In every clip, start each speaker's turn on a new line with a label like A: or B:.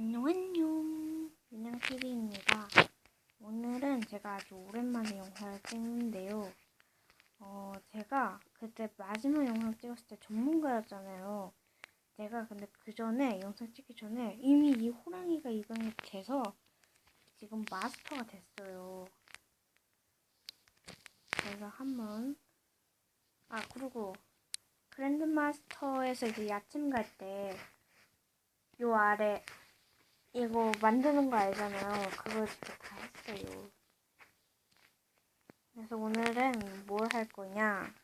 A: 안녕 안녕 민양TV입니다. 오늘은 제가 아주 오랜만에 영상을 찍는데요. 어 제가 그때 마지막 영상 찍었을 때 전문가였잖아요. 제가 근데 그 전에 영상 찍기 전에 이미 이 호랑이가 입양이 돼서 지금 마스터가 됐어요. 제가 한번 아 그리고 그랜드 마스터에서 이제 야침 갈때 요 아래 이거 만드는 거 알잖아요. 그걸 직접 다 했어요. 그래서 오늘은 뭘 할 거냐?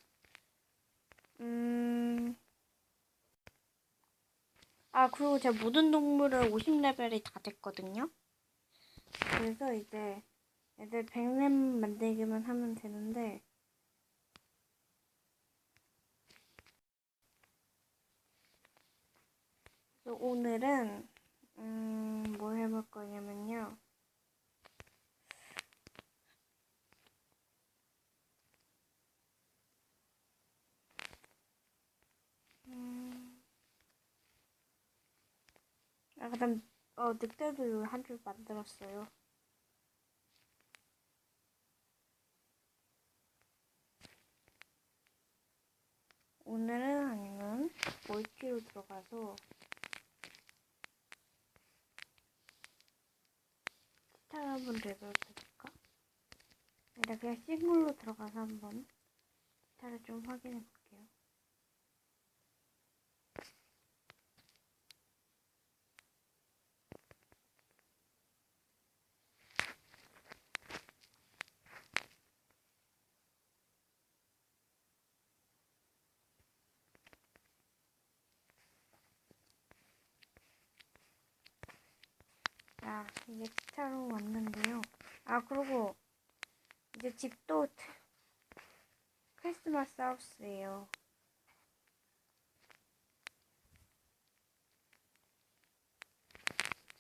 A: 음. 아, 그리고 제가 모든 동물을 50레벨이 다 됐거든요. 그래서 이제 애들 100렙 만들기만 하면 되는데, 오늘은 음, 뭘 해볼 거냐면요. 음, 아, 그 다음 어, 늑대도 한 줄 만들었어요. 오늘은 아니면 멀티로 들어가서 스타일 한번 해볼까? 아니다 그냥 싱글로 들어가서 한번 스타일을 좀 확인해 볼게요. 자, 이게 스타로 왔는데요. 아, 그리고 이제 집도 트- 크리스마스 하우스예요.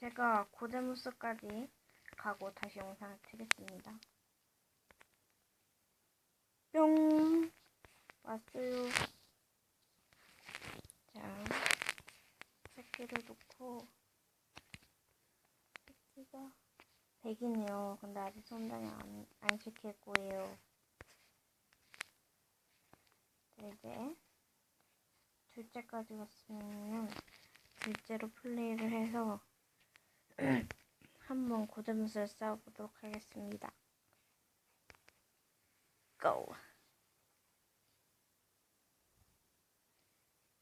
A: 제가 고데무스까지 가고 다시 영상을 찍겠습니다. 뿅! 왔어요. 자, 새끼를 놓고 새끼가 100이네요. 근데 아직 성장이 안, 안 시킬 거예요. 자, 이제 둘째까지 왔으면 둘째로 플레이를 해서 한번 고점수를 쌓아보도록 하겠습니다. 고!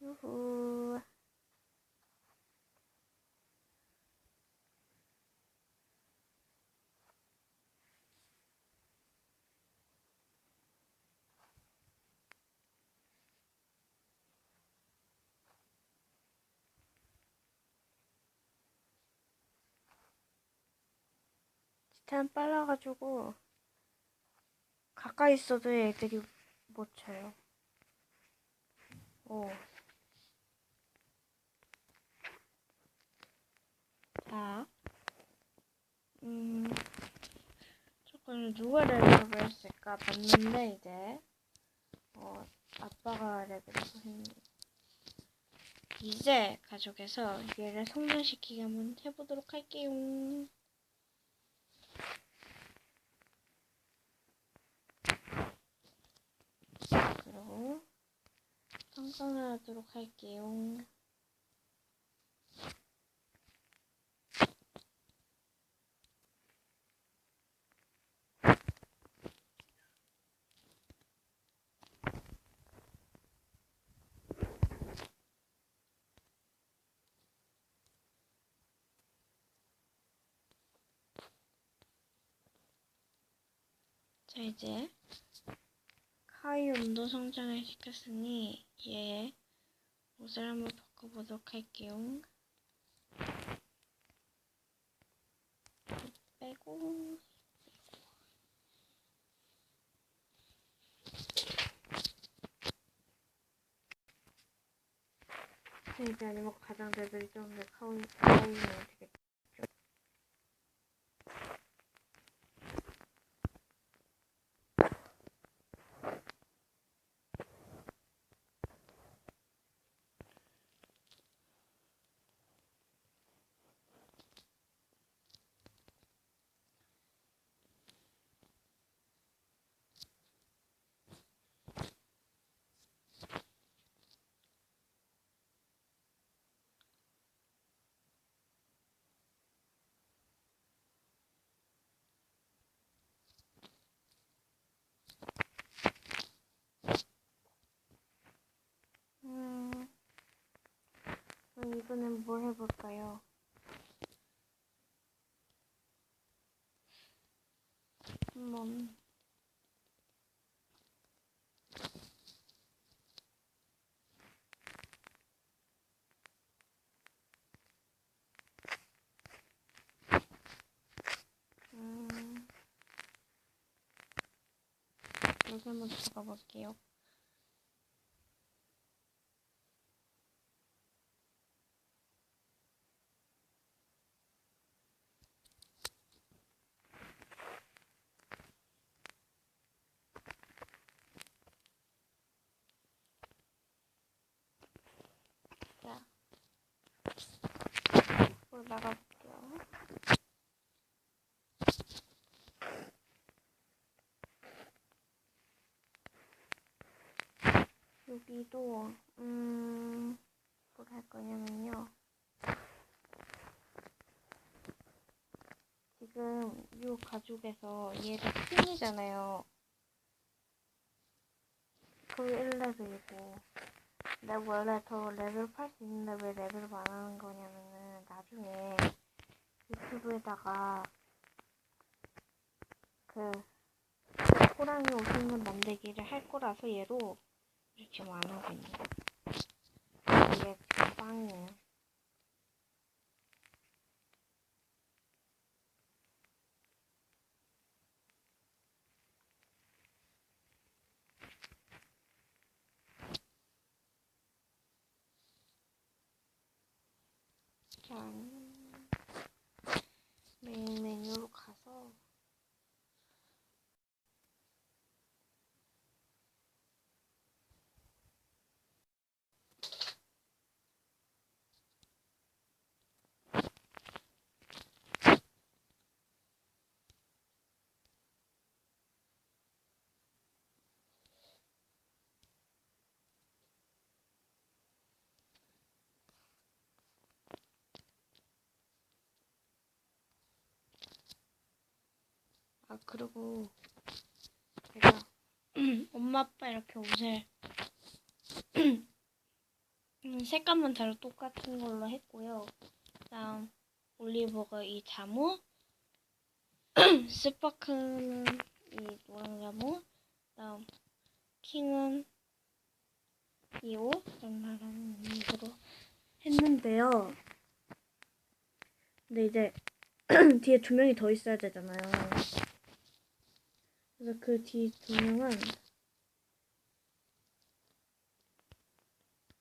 A: 유후. 지탄 빨라가지고 가까이 있어도 애들이 못 쳐요. 오. 자, 음, 조금 누가 레벨을 했을까 봤는데 이제 어 아빠가 레벨을 했네. 이제 가족에서 얘를 성장시키기 한번 해보도록 할게요. 그리고 성장을 하도록 할게요. 자 이제 카이 온도 성장을 시켰으니 얘 옷을 한번 바꿔보도록 할게요. 빼고 자, 이제 아니면 가장 레벨이 좀더 카이 카이면 되겠죠. 이번엔 뭘 해볼까요? 한번 음, 여기 한번 들어가 볼게요. 자, 앞으로 나가볼게요. 여기도 음, 뭘 할 거냐면요. 지금 이 가죽에서 얘가 킹이잖아요. 그 1레벨이고 내가 원래 더 레벨 팔수 있는데 왜 레벨을 안 하는 거냐면은 나중에 유튜브에다가 그 호랑이 오신분 만들기를 할 거라서 얘로 지금 안 하고 있는 거. 이게 지금 빵이에요. Um, 아 그리고 제가 엄마 아빠 이렇게 옷을 음, 색감은 다 똑같은 걸로 했고요. 그다음 올리버가 이 잠옷, 스파크는 이 노랑 잠옷, 그다음 킹은 이 옷, 랄라라는 이으로 했는데요. 근데 이제 뒤에 두 명이 더 있어야 되잖아요. 그래서 그 뒤 두 명은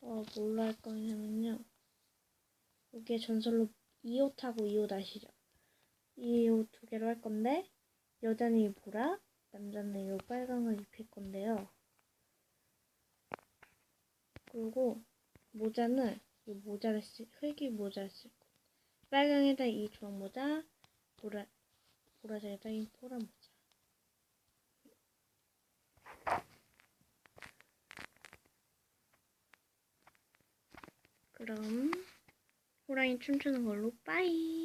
A: 어 뭘로 할 거냐면요. 여기에 전설로 이 옷하고 이옷 아시죠? 이옷두 개로 할 건데 여자는 이 보라, 남자는 이 빨강을 입힐 건데요. 그리고 모자는 이 모자를 쓰, 흙이 모자를 쓸 거예요. 빨강에다 이 주황 모자, 보라 보라색에다 이 보라 모자. 그럼 호랑이 춤추는 걸로 빠잉.